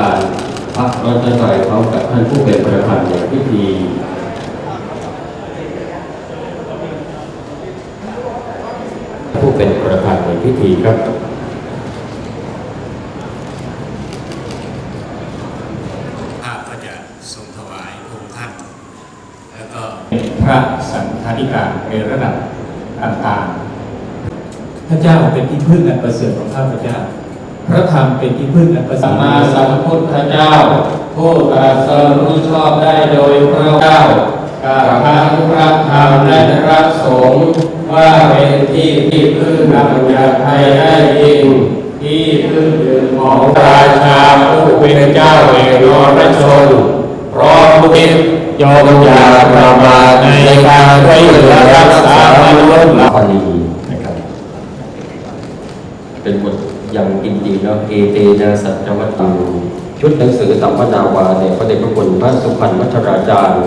การพระรัตนตรัยพร้อมกับท่านผู้เป็นประธานในพิธีผู้เป็นประธานในพิธีครับภาพก็จะทรงถวายองค์ท่านแล้วก็พระสังฆาธิการในระดับต่างๆ พระเจ้าเป็นที่พึ่งอันประเสริฐของข้าพเจ้า พระธรรมเป็นที่พึ่งอันประเสริสัฐมมาสัมพุทธเจ้า ผู้ตรัสรู้ชอบได้โดยพระเจ้ากาทั้งพระธรรมและพระสงฆ์ว่าเป็นที่ที่พึ่งทางยาไทยได้จริงที่พึ่งยืนของราชาผู้เป็นเจ้าแห่งนรชนพร้อมคิดยอมอยาประมาในการช่วยเหลือรักษามนุษย์พาลีนะครับ เป็นบทอย่างอินดีเนาเอเตนะสัจวัตตัง ชุดหนังสือสัมมนาวาในพระเดชพระคุณพระสุพรรณวัชราจารย์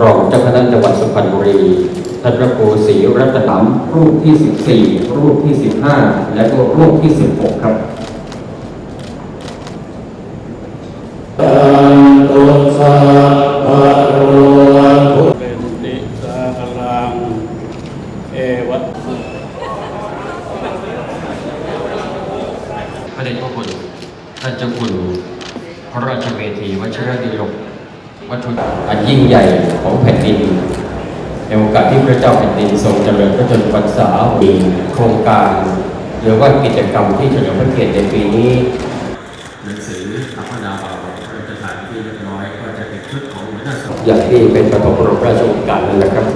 รองเจ้าคณะจังหวัดสุพรรณบุรีท่านพระครูศรีรัตนำรูปที่ 14 รูปที่ 15 และก็รูปที่ 16 ครับตุสัพพะโรทุเป็นติสาคลังเอวะพระเดชพระคุณท่านเจ้าคุณพ ระราชเวทีวชิรดิลกวัตถุอันยิ่งใหญ่ของแผ่นดิน ในโอกาสที่พระเจ้าแผ่นดินทรงเจริญพระชนมพรรษามีโครงการ หรือว่ากิจกรรมที่เฉลิมพระเกียรติในปีนี้หนังสือสัมมนาบาพระราชทานที่เรียบร้อยก็จะเป็นชุดของหัวหน้าสงฆ์อย่างที่เป็นปฐมบรมราชโองการนั่นแหละครับ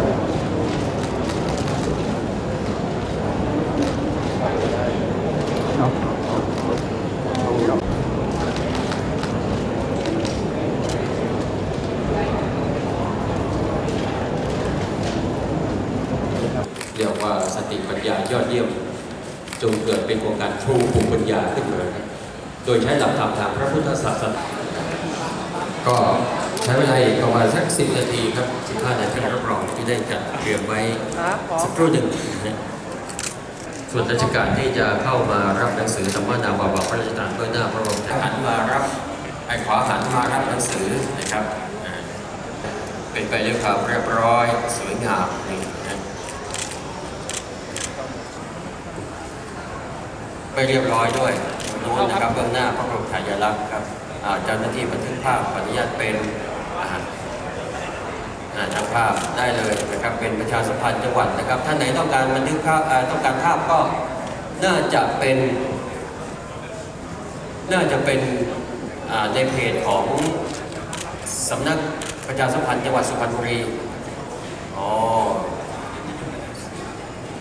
เรียกว่าสติปัญญายอดเยี่ยม จงเกิดเป็นโครงการครูภูมิปัญญาขึ้นมาครับโดยใช้หลักธรรมทางพระพุทธศาสนาก็ใช้เวลาอีกประมาณสักสินาทีครับสิบห้านาทีรับรองที่ได้จัดเตรียมไว้สักครู่หนึ่งนะฮะส่วนราชการที่จะเข้ามารับหนังสือสัมมนาบาบาพระราชทานเพื่อหน้าพระบรมหันมารับไอ้ขวาหันมารับหนังสือนะครับอ่าเป็นไปด้วยความเรียบร้อยสวยงามนี่นะ ไปเรียบร้อยด้วยโน้นนะครับเบื้องหน้าพระบรมฉายาลักษณ์ครับเจ้าหน้าที่บันทึกภาพอนุญาตเป็นอ่าอ่าช่างภาพได้เลยนะครับเป็นประชาสัมพันธ์จังหวัดนะครับท่านไหนต้องการบันทึกภาพต้องการภาพก็น่าจะเป็น น่าจะเป็นในเพจของสำนักประชาสัมพันธ์จังหวัดสุพรรณบุรีอ๋อ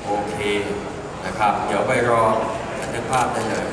โอเคนะครับ เดี๋ยวไปรอ นึกภาพได้เลย